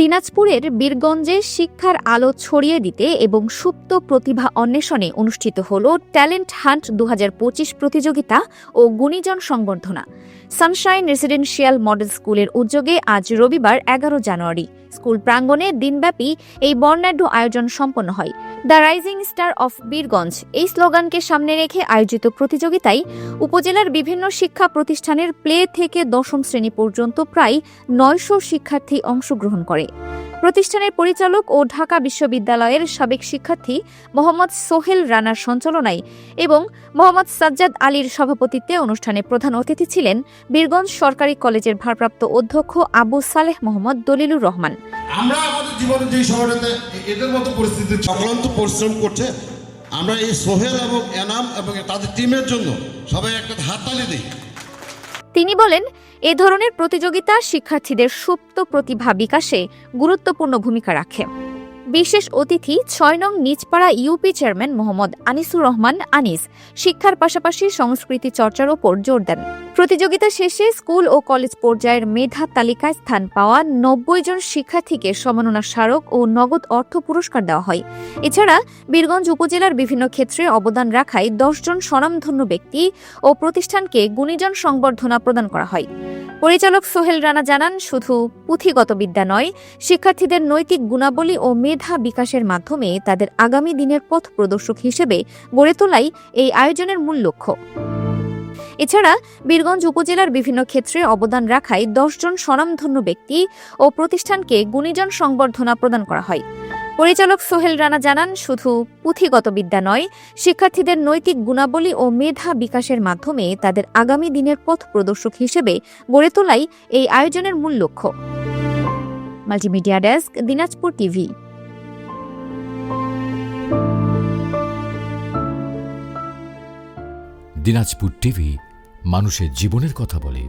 দিনাজপুরের বীরগঞ্জে শিক্ষার আলো ছড়িয়ে দিতে এবং সুপ্ত প্রতিভা অন্বেষণে অনুষ্ঠিত হল ট্যালেন্ট হান্ট দু হাজার পঁচিশ প্রতিযোগিতা ও গুণীজন সংবর্ধনা। সানশাইন রেসিডেন্সিয়াল মডেল স্কুলের উদ্যোগে আজ রবিবার এগারো জানুয়ারি। স্কুল প্রাঙ্গণে দিনব্যাপী এই বর্ণাঢ্য আয়োজন সম্পন্ন হয়। The rising star of Birganj এই স্লোগানকে সামনে রেখে আয়োজিত প্রতিযোগিতায় উপজেলার বিভিন্ন শিক্ষা প্রতিষ্ঠানের প্লে থেকে দশম শ্রেণি পর্যন্ত প্রায় নয়শো শিক্ষার্থী অংশগ্রহণ করে। প্রতিষ্ঠানের পরিচালক ও ঢাকা বিশ্ববিদ্যালয়ের সাবেক শিক্ষার্থী মোহাম্মদ সোহেল রানার সঞ্চালনায় এবং মোহাম্মদ সাজ্জাদ আলীর সভাপতিত্বে অনুষ্ঠানে প্রধান অতিথি ছিলেন বীরগঞ্জ সরকারি কলেজের ভারপ্রাপ্ত অধ্যক্ষ আবু সালেহ মোহাম্মদ দলিলুর রহমান। আমরা আমাদের জীবনে যে এদের মতো পরিস্থিতি অক্লান্ত পরিশ্রম করছে আমরা এই সোহেল এবং এনাম এবং তাদের টিমের জন্য সবাই একটা হাততালি দিই। তিনি বলেন এ ধরনের প্রতিযোগিতা শিক্ষার্থীদের সুপ্ত প্রতিভা বিকাশে গুরুত্বপূর্ণ ভূমিকা রাখে। বিশেষ অতিথি ছয় নং নিজপাড়া ইউপি চেয়ারম্যান মোহাম্মদ আনিসুর রহমান আনিস শিক্ষার পাশাপাশি সংস্কৃতি চর্চার ওপর জোর দেন। প্রতিযোগিতা শেষে স্কুল ও কলেজ পর্যায়ের মেধা তালিকায় স্থান পাওয়া নব্বই জন শিক্ষার্থীকে সম্মাননা স্মারক ও নগদ অর্থ পুরস্কার দেওয়া হয়। এছাড়া বীরগঞ্জ উপজেলার বিভিন্ন ক্ষেত্রে অবদান রাখায় দশজন স্বনামধন্য ব্যক্তি ও প্রতিষ্ঠানকে গুণীজন সংবর্ধনা প্রদান করা হয়। পরিচালক সোহেল রানা জানান, শুধু পুঁথিগত বিদ্যা নয়, শিক্ষার্থীদের নৈতিক গুণাবলী ও মেধা বিকাশের মাধ্যমে তাদের আগামী দিনের পথ প্রদর্শক হিসেবে গড়ে তোলাই এই আয়োজনের মূল লক্ষ্য। এছাড়া বীরগঞ্জ উপজেলার বিভিন্ন ক্ষেত্রে অবদান রাখায় দশজন স্বনামধন্য ব্যক্তি ও প্রতিষ্ঠানকে গুণীজন সংবর্ধনা প্রদান করা হয়। পরিচালক সোহেল রানা জানান, শুধু পুঁথিগত বিদ্যা নয়, শিক্ষার্থীদের নৈতিক গুণাবলী ও মেধা বিকাশের মাধ্যমে তাদের আগামী দিনের পথ প্রদর্শক হিসেবে গড়ে তোলাই এই আয়োজনের মূল লক্ষ্য। Multimedia desk, Dinajpur TV. Dinajpur TV, মানুষের জীবনের কথা বলে।